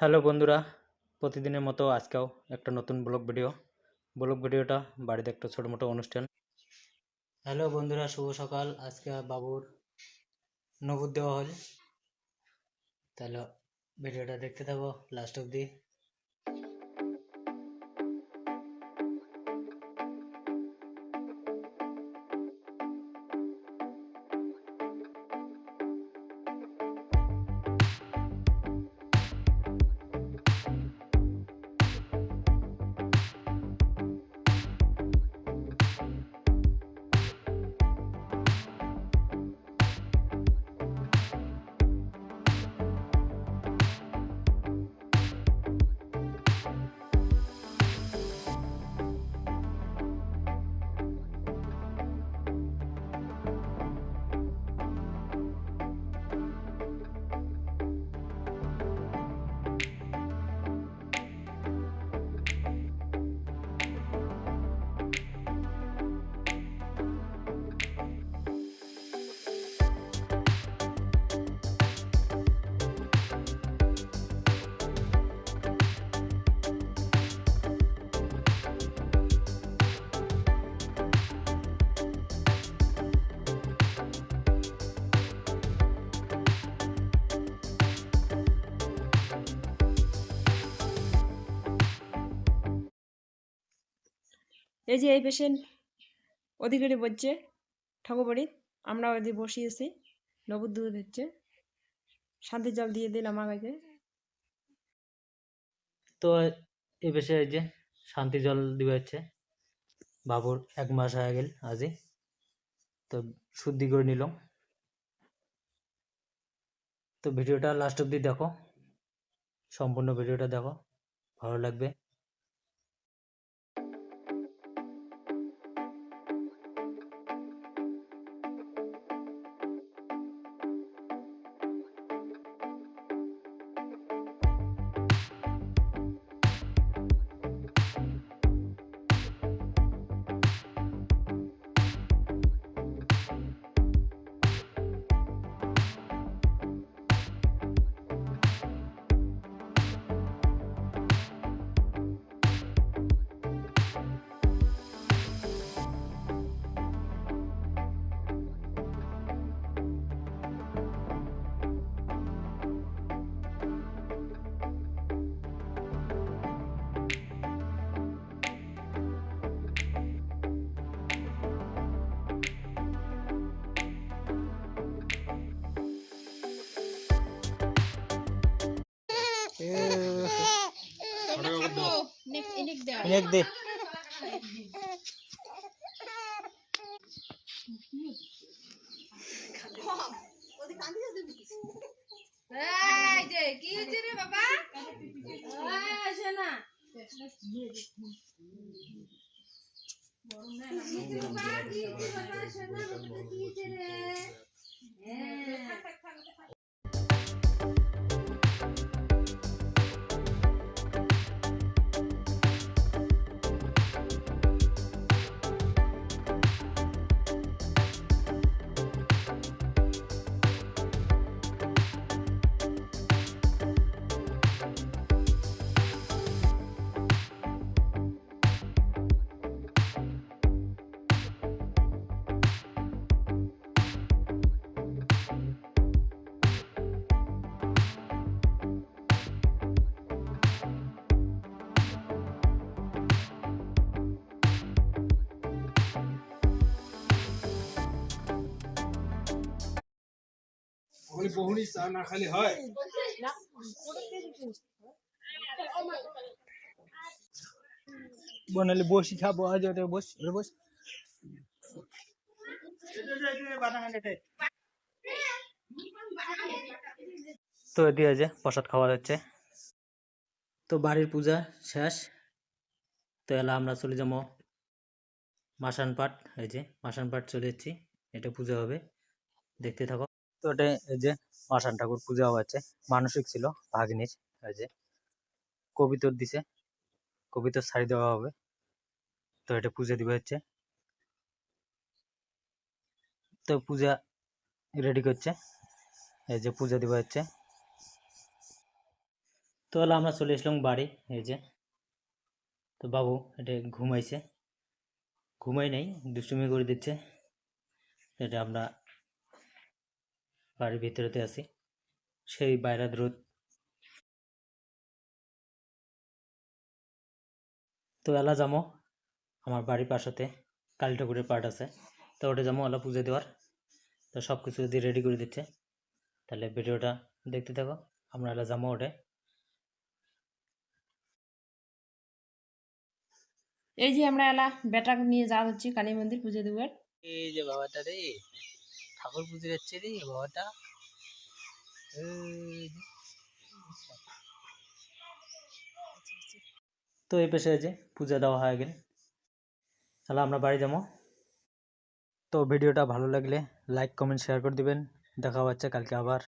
Hello বন্ধুরা, প্রতিদিনের মতো আজকেও একটা নতুন ব্লগ ভিডিও। ব্লগ ভিডিওটা বাড়িতে একটা ছোটো মোটো অনুষ্ঠান। হ্যালো বন্ধুরা, শুভ সকাল। আজকে বাবুর নবুদ দেওয়া হল। তাহলে ভিডিওটা দেখতে থাকো লাস্ট অবধি। এই যে এই পেশেন্ট অধিকারী বলছে ঠাকুরবাড়ি আমরা ওদি বসিয়েছি, নবদ দুধ হচ্ছে শান্তি জল দিয়ে দিলাম আগাকে তো এ বেশে এই যে শান্তি জল দিবে হচ্ছে, বাবুর এক মাস হয়ে গেল আজই তো শুদ্ধি করে নিলাম। তো ভিডিওটা লাস্ট অবধি দেখো, সম্পূর্ণ ভিডিওটা দেখো, ভালো লাগবে। অনেক দে। কি হয়েছে রে বাবা? এই, আসে না। কি হয়েছে? কি হয়েছে হয়েছে বহুনি চা না খালি হয়? বনালে, বসি, খাব, আজ ওটা বস ওটা বস। তো এটি আছে প্রসাদ খাওয়া যাচ্ছে তো বাড়ির পূজা শেষ। তো এলা আমরা চলে যাব মাসান পাট এই যে মাসান পাট চলে এসেছি। এটা পূজা হবে। দেখতে থাকো। তো এটা এই যে মাসান ঠাকুর পূজা হচ্ছে মানসিক ছিল, ভাগ্নির, এই যে কবিতর দিছে, কবিতর শাড়ি দেওয়া হবে, তো এটা পূজা দিবে হচ্ছে। তো পূজা রেডি করছে, এই যে পূজা দিবে হচ্ছে। তো হলো আমরা চলে এসলাম বাড়ি, এই যে। তো বাবু এটা ঘুমাইছে, ঘুমাই নাই, দুষ্টুমি করে দিচ্ছে এটা আমরা বাড়ির ভিতরেতে আছি। সেই বাইরের রোদ তো এলা যাব আমার বাড়ির পাশতে। কালী ঠাকুরের পাঠ আছে। তো ওটা যাব এলা পুজো দেওয়ার। তো সব কিছু যদি রেডি করে দিচ্ছে তাহলে ভিডিওটা দেখতে থাকো। আমরা এলা যাব ওটে এই যে আমরা এলা বেটা নিয়ে যাওয়া হচ্ছে কালী মন্দির পুজো দেওয়ার। এই যে বাবাটা রে। ঠাকুর পুজো যাচ্ছে রে, বাবাটা। তো এই পেশে আছে পূজা দেওয়া হয়ে গেল তাহলে আমরা বাড়ি যাব। তো ভিডিওটা ভালো লাগলে লাইক কমেন্ট শেয়ার করে দিবেন। দেখা হচ্ছে কালকে আবার।